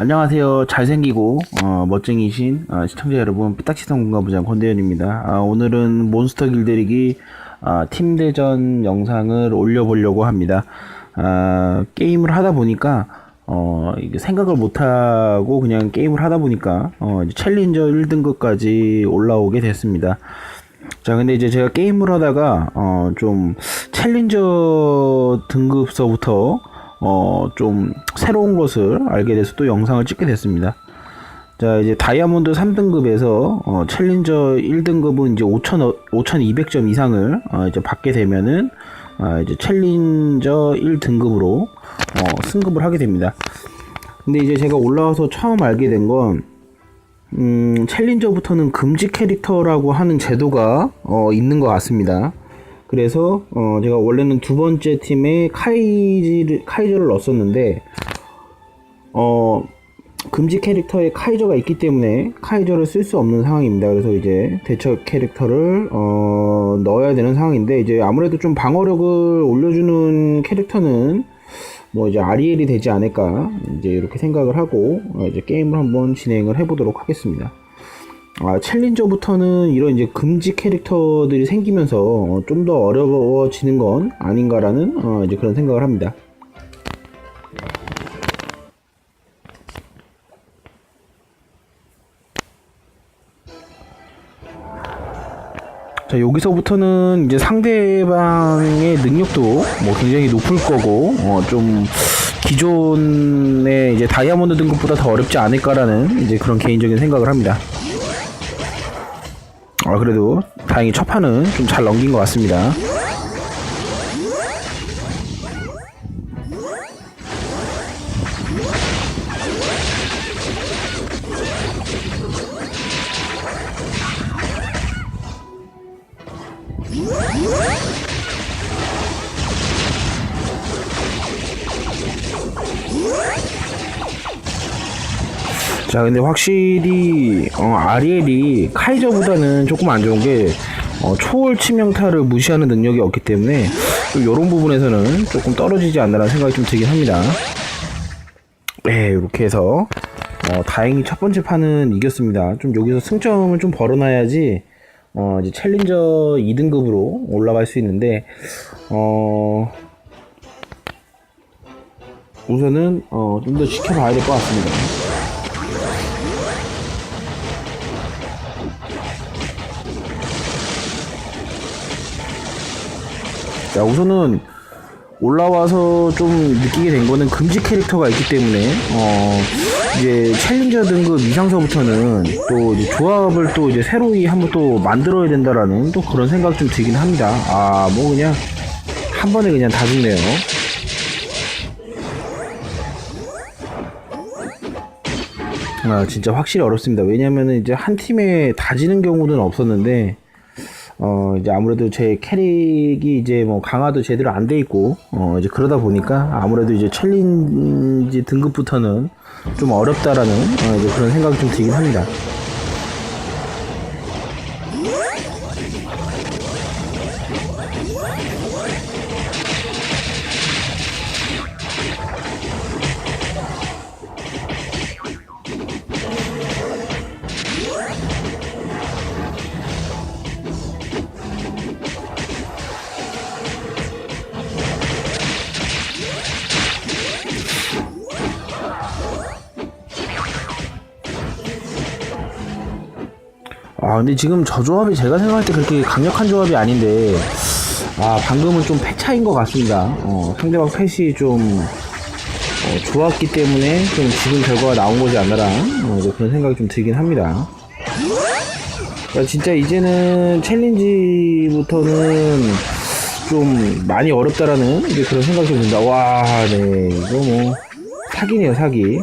안녕하세요. 잘생기고 어, 멋쟁이신 어, 시청자 여러분 삐딱시성 공가부장 권대현입니다. 아, 오늘은 몬스터 길들이기 아, 팀대전 영상을 올려보려고 합니다. 아, 게임을 하다 보니까 어, 생각을 못하고 그냥 게임을 하다 보니까 어, 챌린저 1등급까지 올라오게 됐습니다. 자, 근데 이제 제가 게임을 하다가, 어, 좀, 챌린저 등급서부터, 어, 좀, 새로운 것을 알게 돼서 또 영상을 찍게 됐습니다. 자, 이제 다이아몬드 3등급에서, 어, 챌린저 1등급은 이제 5,000, 5,200점 이상을, 어, 이제 받게 되면은, 어, 이제 챌린저 1등급으로, 어, 승급을 하게 됩니다. 근데 이제 제가 올라와서 처음 알게 된 건, 음, 챌린저부터는 금지 캐릭터라고 하는 제도가 어, 있는 것 같습니다. 그래서 어, 제가 원래는 두 번째 팀에 카이지를, 카이저를 넣었었는데 어, 금지 캐릭터에 카이저가 있기 때문에 카이저를 쓸 수 없는 상황입니다. 그래서 이제 대처 캐릭터를 어, 넣어야 되는 상황인데 이제 아무래도 좀 방어력을 올려주는 캐릭터는 뭐 이제 아리엘이 되지 않을까 이제 이렇게 생각을 하고 어, 이제 게임을 한번 진행을 해보도록 하겠습니다. 아, 챌린저부터는 이런 이제 금지 캐릭터들이 생기면서 좀 더 어려워지는 건 아닌가라는 어, 이제 그런 생각을 합니다. 자 여기서부터는 이제 상대방의 능력도 뭐 굉장히 높을 거고 어, 좀 기존의 이제 다이아몬드 등급보다 더 어렵지 않을까라는 이제 그런 개인적인 생각을 합니다. 아 그래도 다행히 첫 판은 좀 잘 넘긴 것 같습니다. 자 근데 확실히 어, 아리엘이 카이저보다는 조금 안 좋은 게 어, 초월 치명타를 무시하는 능력이 없기 때문에 좀 이런 부분에서는 조금 떨어지지 않나라는 생각이 좀 들긴 합니다. 네 이렇게 해서 어, 다행히 첫 번째 판은 이겼습니다. 좀 여기서 승점을 좀 벌어놔야지 어, 이제 챌린저 2등급으로 올라갈 수 있는데 어, 우선은 어, 좀 더 지켜봐야 될 것 같습니다. 자 우선은 올라와서 좀 느끼게 된 거는 금지 캐릭터가 있기 때문에 어 이제 챌린저 등급 이상서부터는 또 조합을 또 이제 새로이 한번 또 만들어야 된다라는 또 그런 생각 좀 들긴 합니다. 아 뭐 그냥 한 번에 그냥 다 죽네요. 아 진짜 확실히 어렵습니다. 왜냐면은 이제 한 팀에 다 지는 경우는 없었는데 어 이제 아무래도 제 캐릭이 이제 뭐 강화도 제대로 안 돼 있고 어 이제 그러다 보니까 아무래도 이제 챌린지 등급부터는 좀 어렵다라는 어 이제 그런 생각이 좀 들긴 합니다. 근데 지금 저 조합이 제가 생각할 때 그렇게 강력한 조합이 아닌데 아 방금은 좀 패 차인 것 같습니다. 어, 상대방 펫이 좀 어, 좋았기 때문에 좀 지금 결과가 나온 거지 않나라 어, 그런 생각이 좀 들긴 합니다. 그러니까 진짜 이제는 챌린지부터는 좀 많이 어렵다라는 그런 생각이 좀 든다. 와, 네 이거 뭐 사기네요 사기.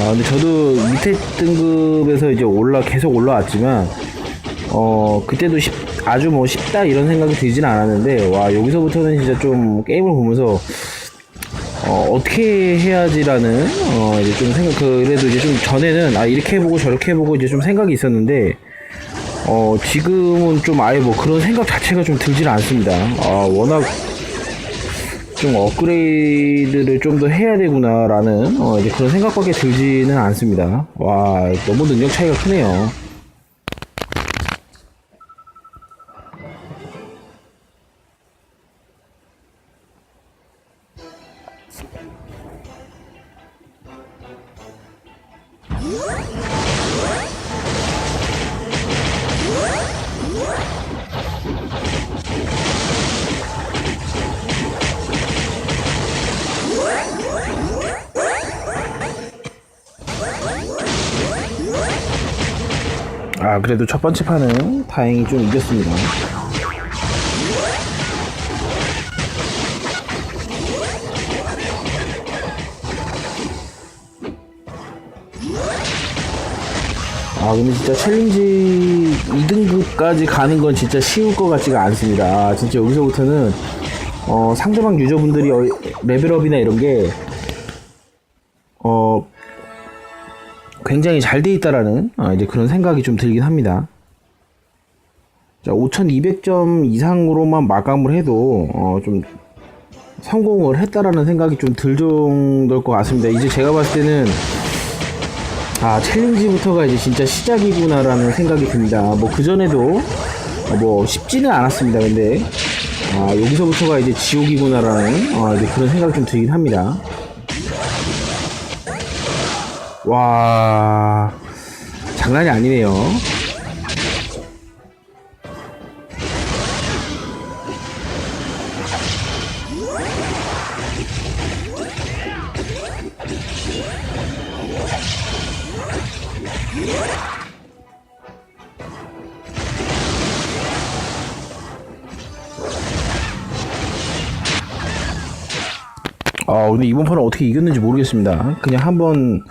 아, 근데 저도 밑에 등급에서 이제 올라, 계속 올라왔지만, 어, 그때도 쉽, 아주 뭐 쉽다 이런 생각이 들지는 않았는데 와 여기서부터는 진짜 좀 게임을 보면서 어, 어떻게 해야지라는 어, 이제 좀 생각 그래도 이제 좀 전에는 아 이렇게 해보고 저렇게 해보고 이제 좀 생각이 있었는데 어 지금은 좀 아예 뭐 그런 생각 자체가 좀 들질 않습니다. 아 워낙 좀 업그레이드를 좀 더 해야 되구나라는 어, 이제 그런 생각밖에 들지는 않습니다. 와 너무 능력 차이가 크네요. 아 그래도 첫 번째 판은 다행히 좀 이겼습니다. 아 근데 진짜 챌린지 2등급까지 가는 건 진짜 쉬울 것 같지가 않습니다. 아, 진짜 여기서부터는 어, 상대방 유저분들이 어, 레벨업이나 이런 게 어, 굉장히 잘 돼 있다라는 어, 이제 그런 생각이 좀 들긴 합니다. 자, 5200점 이상으로만 마감을 해도 어, 좀 성공을 했다라는 생각이 좀 들 정도일 것 같습니다. 이제 제가 봤을 때는 아 챌린지부터가 이제 진짜 시작이구나라는 생각이 듭니다. 뭐 그 전에도 어, 뭐 쉽지는 않았습니다. 근데 아 여기서부터가 이제 지옥이구나라는 어, 이제 그런 생각이 좀 들긴 합니다. 와 장난이 아니네요. 아, 근데 이번 판은 어떻게 이겼는지 모르겠습니다. 그냥 한번,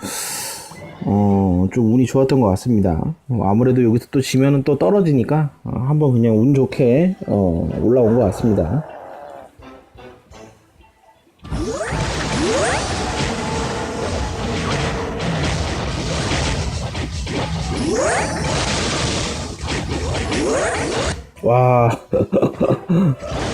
어, 좀 운이 좋았던 것 같습니다. 어, 아무래도 여기서 또 지면은 또 떨어지니까, 어, 한번 그냥 운 좋게, 어, 올라온 것 같습니다. 와.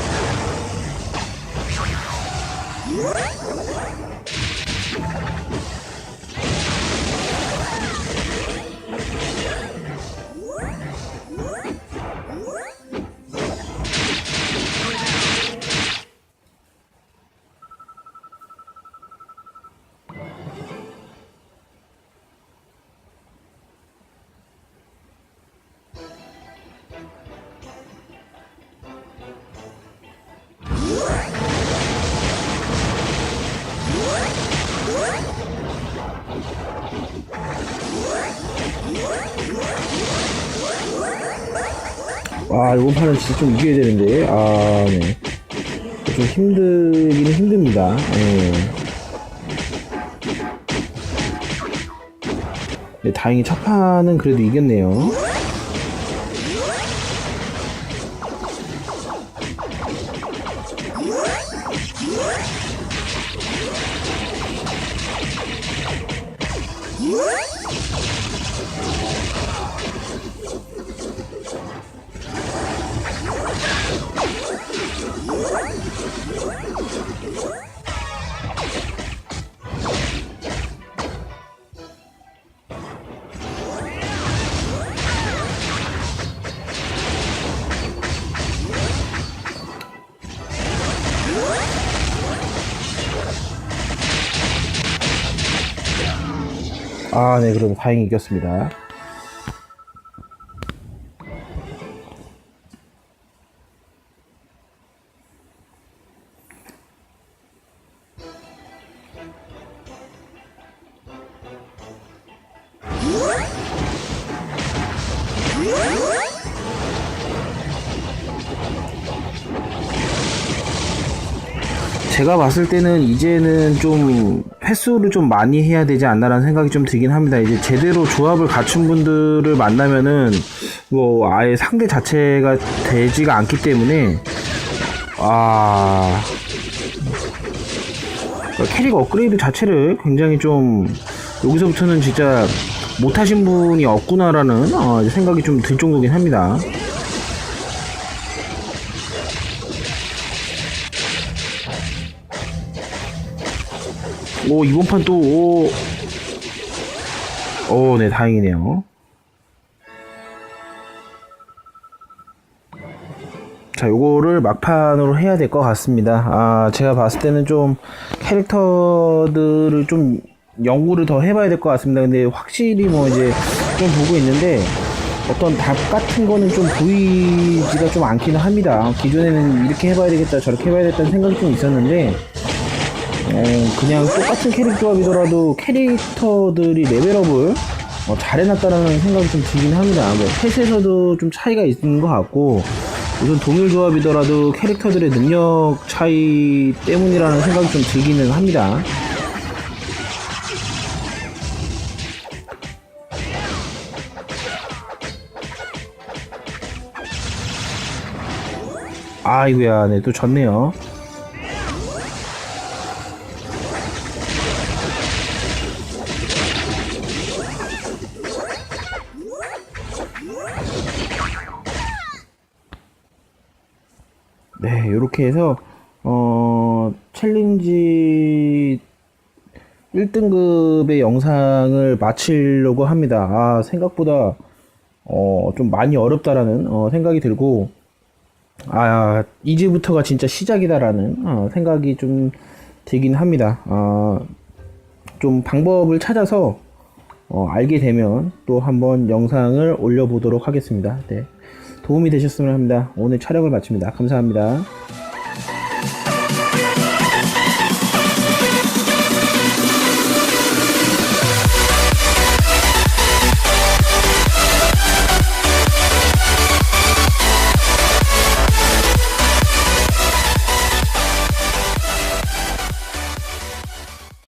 아, 이번 판은 진짜 좀 이겨야 되는데. 아, 네. 좀 힘들기는 힘듭니다. 예. 네, 다행히 첫 판은 그래도 이겼네요. 아, 네, 그럼 다행히 이겼습니다. 제가 봤을 때는 이제는 좀 횟수를 좀 많이 해야 되지 않나라는 생각이 좀 들긴 합니다. 이제 제대로 조합을 갖춘 분들을 만나면은 뭐 아예 상대 자체가 되지가 않기 때문에 아 그러니까 캐릭 업그레이드 자체를 굉장히 좀 여기서부터는 진짜 못하신 분이 없구나라는 어, 생각이 좀 들 정도긴 합니다. 오 이번 판 또 오. 오, 네 다행이네요. 자, 요거를 막판으로 해야 될 것 같습니다. 아, 제가 봤을 때는 좀 캐릭터들을 좀 연구를 더 해봐야 될 것 같습니다. 근데 확실히 뭐 이제 좀 보고 있는데 어떤 답 같은 거는 좀 보이지가 좀 않기는 합니다. 기존에는 이렇게 해봐야 되겠다, 저렇게 해봐야 되겠다는 생각이 좀 있었는데 어, 그냥 똑같은 캐릭 조합이더라도 캐릭터들이 레벨업을 어, 잘 해놨다라는 생각이 좀 들긴 합니다. 뭐, 펫에서도 좀 차이가 있는 것 같고, 우선 동일 조합이더라도 캐릭터들의 능력 차이 때문이라는 생각이 좀 들기는 합니다. 아이고야, 네, 또 졌네요. 이렇게 해서 어 챌린지 1등급의 영상을 마치려고 합니다. 아, 생각보다 어 좀 많이 어렵다라는 어, 생각이 들고 아, 이제부터가 진짜 시작이다라는 어, 생각이 좀 들긴 합니다. 아, 좀 방법을 찾아서 어, 알게 되면 또 한번 영상을 올려보도록 하겠습니다. 네. 도움이 되셨으면 합니다. 오늘 촬영을 마칩니다. 감사합니다.